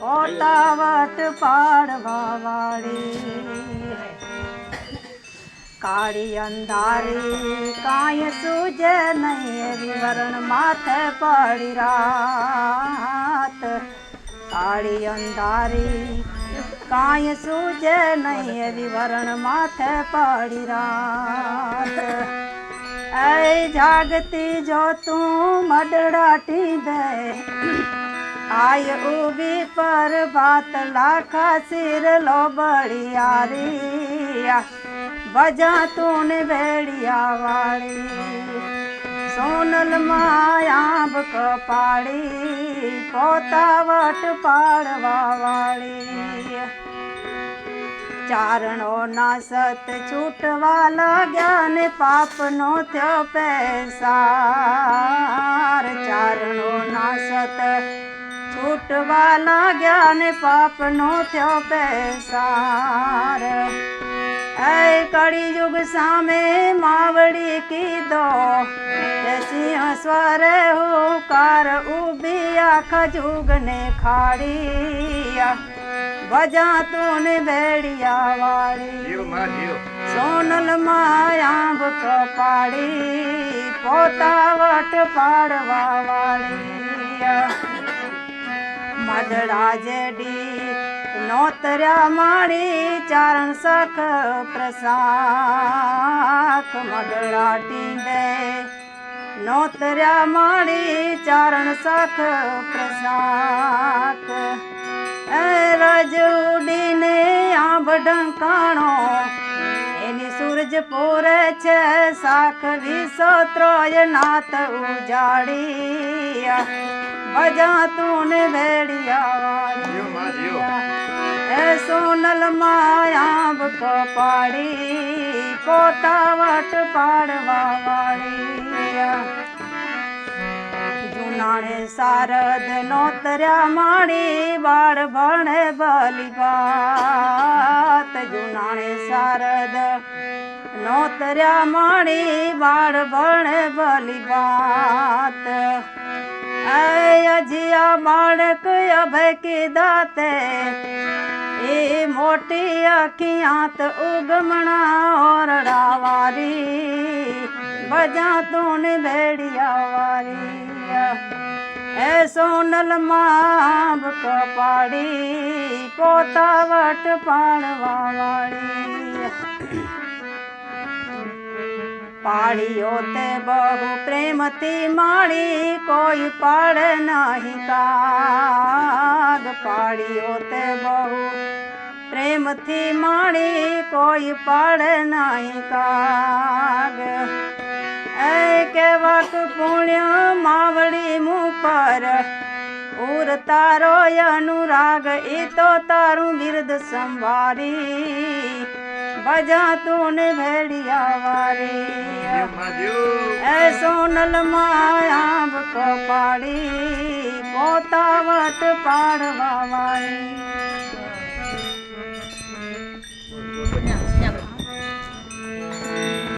પોતાવટ પાડવા વાળી કાળી અંધારી કાંઈ સૂજે નહીં વિવરણ વરણ માથે પડી રાત. કાળી અંધારી કાંઈ સૂજે નહીં વિવરણ વરણ માથે પડી રાત. એ જાગતી જો તું મડડાટી દે આય ઊભી પર ભાત લાખા સિર લો બળિયારી બજા તું ને વાળી સોનલ માયાબ કપાળી પોતાવટ પાડવા વાળી ચારણો ના સત છૂટવા લાગ્યા ને પાપનો થયો પૈસા ચારણો ના સત છૂટવા લાગ્યા ને પાપનો થયો પેસાર. એ કળિયુગ સામે માવડી કીધો સિંહ સ્વરે હુકાર ઊભી આખા જુગને ખાડી બજા તું ભેડિયા વાળી સોનલ માયાંબ કપાળી પોતાવટ પાડવા વાળી. મદડા જેડી નોતર્યા માળી ચારણ સખ પ્રસાક મડળા ટીંડે નોતર્યા માળી ચારણ સખ પ્રસાક એ રજ ઉડીને આંબ ઢંકાણો સૂરજ પૂરે છે સાખવી સોત્રોય નાત ઉજાડી બજા તું ને ભેડિયા એ સોનલ માયાબ કપાડી પોતાવટ પાડવા વાળી જુનાણે શારદ નોતર્યા માણી બાળ ભણે બાત જુનાણે શારદ નોતર્યા માણી બાળ ભણે ભલી વાત. અજિયા બાળક અભય કી દાતે, એ મોટી અખિયાત ઉગમણા ઓરડા વારી બજા તું ભેડિયા વારી એ સોનલમાં કપાડી પોતાવટ પાડવા વાળી પાળીઓ તે બહુ પ્રેમથી માળી કોઈ પાડ નહીં કાગ. પાળીઓ તે બહુ પ્રેમથી માળી કોઈ પાડ નહીં કાગ. એ કેવક પુણ્ય માવડી મું પર ઉર તારો અનુરાગ એ તો તારું બિરદ સંભારી બજા તું ને ભેડિયા વારી માં એ સોનલ માયાબ પાડવા વાળી